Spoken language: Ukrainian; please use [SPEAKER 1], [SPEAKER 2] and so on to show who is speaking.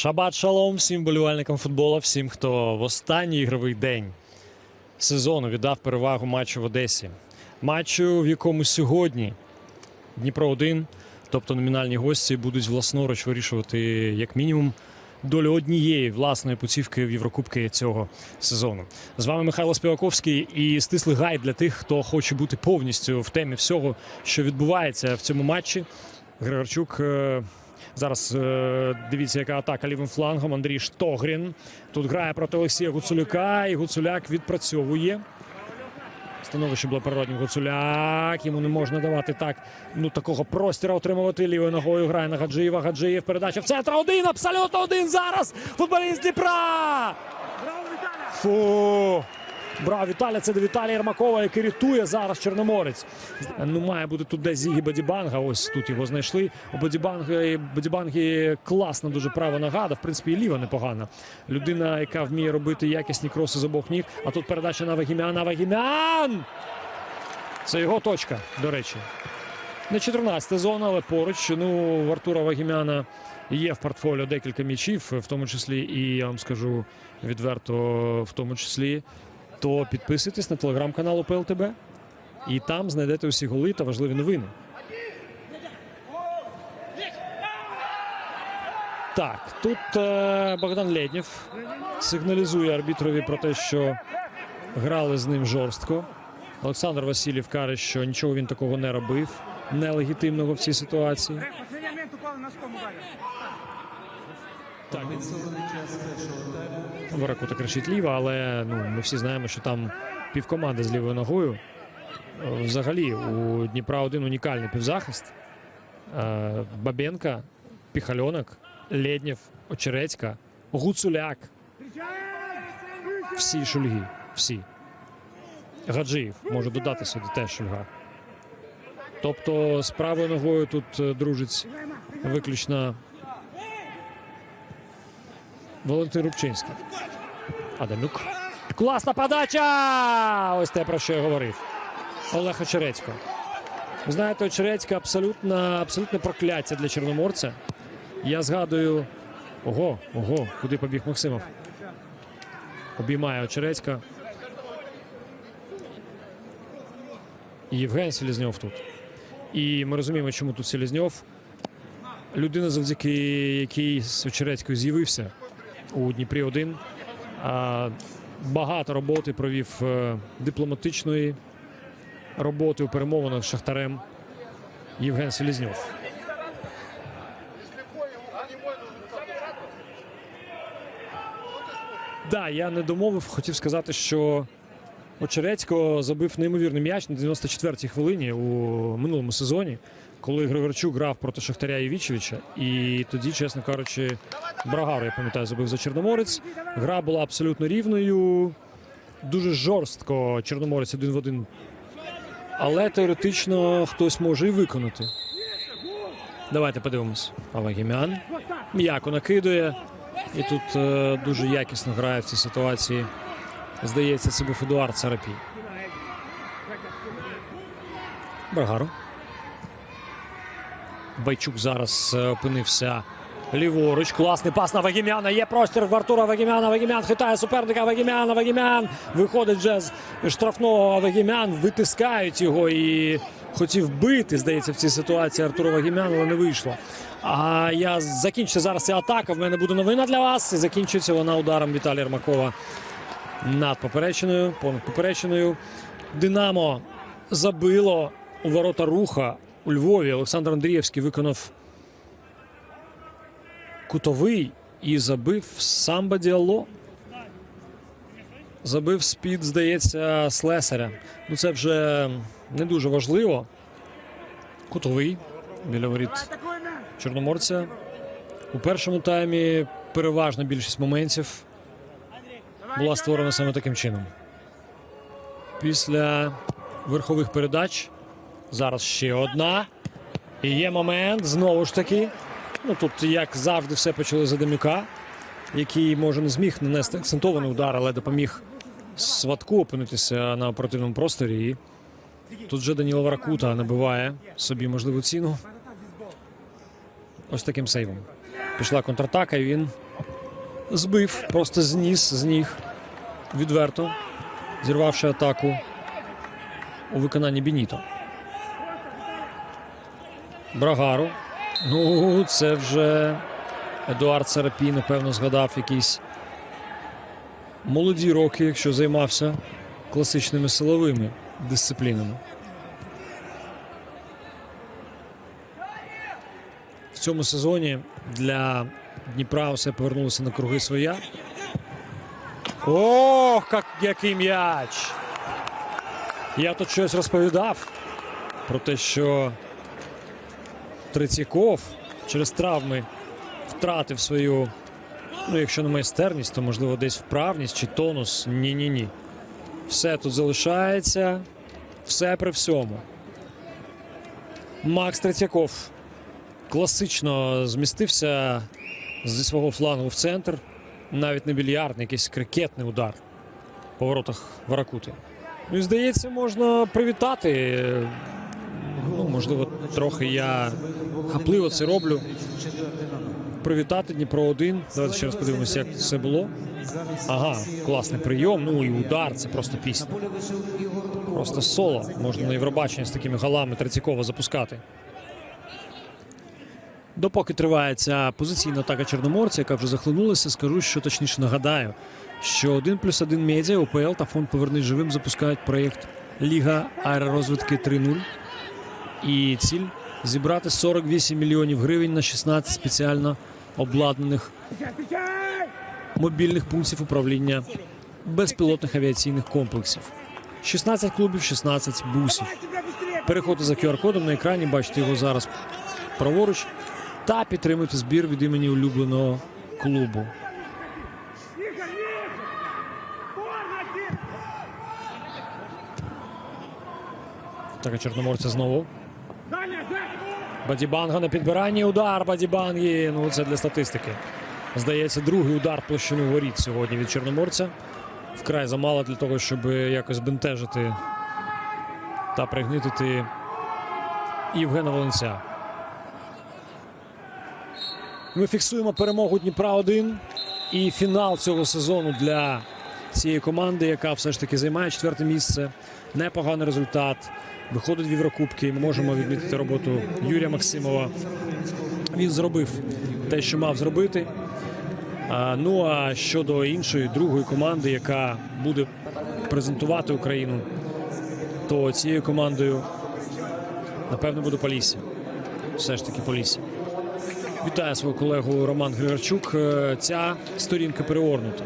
[SPEAKER 1] Шабат шалом всім болівальникам футболу, всім, хто в останній ігровий день сезону віддав перевагу матчу в Одесі. Матчу, в якому сьогодні Дніпро 1, тобто номінальні гості, будуть власноруч вирішувати як мінімум долю однієї власної путівки в Єврокубки цього сезону. З вами Михайло Співаковський і стислий гайд для тих, хто хоче бути повністю в темі всього, що відбувається в цьому матчі. Григорчук. Зараз е, дивіться, яка атака лівим флангом. Андрій Штогрін. Тут грає проти Олексія Гуцулюка, і Гуцуляк відпрацьовує. Становище було природнім Гуцуляк. Йому не можна давати так. Ну такого простіра отримувати лівою ногою. Грає на Гаджиєва. Гаджиєв. Передача в центр. Один. Абсолютно один зараз. Футболіст Дніпра. Фу. Браво, Віталя. Це до Віталія Єрмакова, який рятує зараз Чорноморець. Ну, має бути тут десь Зігі Бадібанга. Ось тут його знайшли. У Бадібанги, Бадібанги класна дуже права нога, да, в принципі, і ліва непогана. Людина, яка вміє робити якісні кроси з обох ніг. А тут передача на Вагімяна. Вагімян! Це його точка, до речі. Не 14 зона, але поруч. Ну, в Артура Вагімяна є в портфоліо декілька м'ячів, в тому числі, і я вам скажу відверто, в тому числі, то підписуйтесь на телеграм-канал УПЛТБ. І там знайдете усі голи та важливі новини. Так, тут е, Богдан Лєднєв сигналізує арбітрові про те, що грали з ним жорстко. Олександр Васильєв каже, що нічого він такого не робив, нелегітимного в цій ситуації. Так. Воракута кричить ліва, але ну, ми всі знаємо, що там півкоманди з лівою ногою. Е, Взагалі, у Дніпра один унікальний півзахист. Е, Бабенка, Піхальонок, Лєднєв, Очерецька, Гуцуляк. Всі шульги. Всі. Гаджиїв може додати сюди теж шульга. Тобто з правою ногою тут е, дружить виключно Валентин Рубчинський. Адамюк. Класна подача! Ось те, про що я говорив. Олег Очерецько. Ви знаєте, Очерецька абсолютно, абсолютне прокляття для Чорноморця. Я згадую. Ого, ого, куди побіг Максимов? Обіймає Очерецька. І Євген Селізньов тут. І ми розуміємо, чому тут Селізньов. Людина, завдяки якій з Очерецькою з'явився у Дніпрі 1 Багато роботи провів е, дипломатичної роботи у перемовинах з Шахтарем Євген Селізньов. Да, я не домовив, хотів сказати, що Очерецько забив неймовірний м'яч на 94-й хвилині у минулому сезоні, коли Григорчук грав проти Шахтаря Євічевича. І тоді, чесно кажучи, Брагару, я пам'ятаю, забив за Чорноморець. Гра була абсолютно рівною. Дуже жорстко Чорноморець один в один. Але теоретично хтось може і виконати. Давайте подивимось. Авагімян м'яко накидує. І тут е, дуже якісно грає в цій ситуації. Здається, це був Едуард Сарапій. Брагару. Байчук зараз е, опинився ліворуч. Класний пас на Вагімяна. Є простір в Артура Вагімяна. Вагімян хитає суперника. Вагімяна. Вагімян виходить вже з штрафного. Вагімян витискають його і хотів бити, здається, в цій ситуації Артура Вагімяна, але не вийшло. А я закінчу зараз ця атака. В мене буде новина для вас. І закінчується вона ударом Віталія Ермакова над поперечиною, понад поперечиною. Динамо забило у ворота руха у Львові. Олександр Андрієвський виконав кутовий і забив самба діало. Забив спід, здається, слесаря. Ну це вже не дуже важливо. Кутовий біля воріт Чорноморця. У першому таймі переважна більшість моментів була створена саме таким чином. Після верхових передач зараз ще одна. І є момент знову ж таки. Ну тут, як завжди, все почали з Адамюка, який може не зміг нанести акцентований удар, але допоміг сватку опинитися на оперативному просторі. І тут вже Даніло Варакута набиває собі можливу ціну. Ось таким сейвом. Пішла контратака, і він збив, просто зніс з ніг відверто, зірвавши атаку у виконанні Бініто. Брагару. Ну, це вже Едуард Сарапій, напевно, згадав якісь молоді роки, якщо займався класичними силовими дисциплінами. В цьому сезоні для Дніпра все повернулося на круги своя. Ох, як, який м'яч! Я тут щось розповідав про те, що Триціков через травми втратив свою, ну, якщо не майстерність, то можливо десь вправність чи тонус. Ні-ні ні. Все тут залишається, все при всьому. Макс Трицяков класично змістився зі свого флангу в центр. Навіть не більярдний, якийсь крикетний удар по воротах Варакути. Ну і здається, можна привітати. Можливо, трохи я хапливо це роблю. Привітати Дніпро 1 Давайте ще раз подивимося, як це було. Ага, класний прийом. Ну і удар це просто пісня. Просто соло. Можна на Євробаченні з такими галами Трицікова запускати. Допоки триває ця позиційна атака Чорноморця, яка вже захлинулася, скажу, що точніше нагадаю, що 1 плюс 1 медіа, ОПЛ та фонд Повернись живим запускають проєкт Ліга аеророзвитки 3.0. І ціль зібрати 48 мільйонів гривень на 16 спеціально обладнаних мобільних пунктів управління безпілотних авіаційних комплексів. 16 клубів, 16 бусів. Переходьте за QR-кодом на екрані, бачите його зараз праворуч. Та підтримуйте збір від імені улюбленого клубу. Так, чорноморця знову. Бадібанга на підбиранні. Удар Бадібанги. Ну це для статистики. Здається, другий удар площину воріт сьогодні від Чорноморця. Вкрай замало для того, щоб якось бентежити та пригнитити Євгена Волинця. Ми фіксуємо перемогу Дніпра 1 і фінал цього сезону для цієї команди, яка все ж таки займає четверте місце. Непоганий результат. Виходить в Єврокубки. Ми можемо відмітити роботу Юрія Максимова. Він зробив те, що мав зробити. А, ну а щодо іншої другої команди, яка буде презентувати Україну, то цією командою напевно буде Полісся. Все ж таки Полісся. Вітаю свого колегу Роман Григорчук. Е, Ця сторінка переорнута.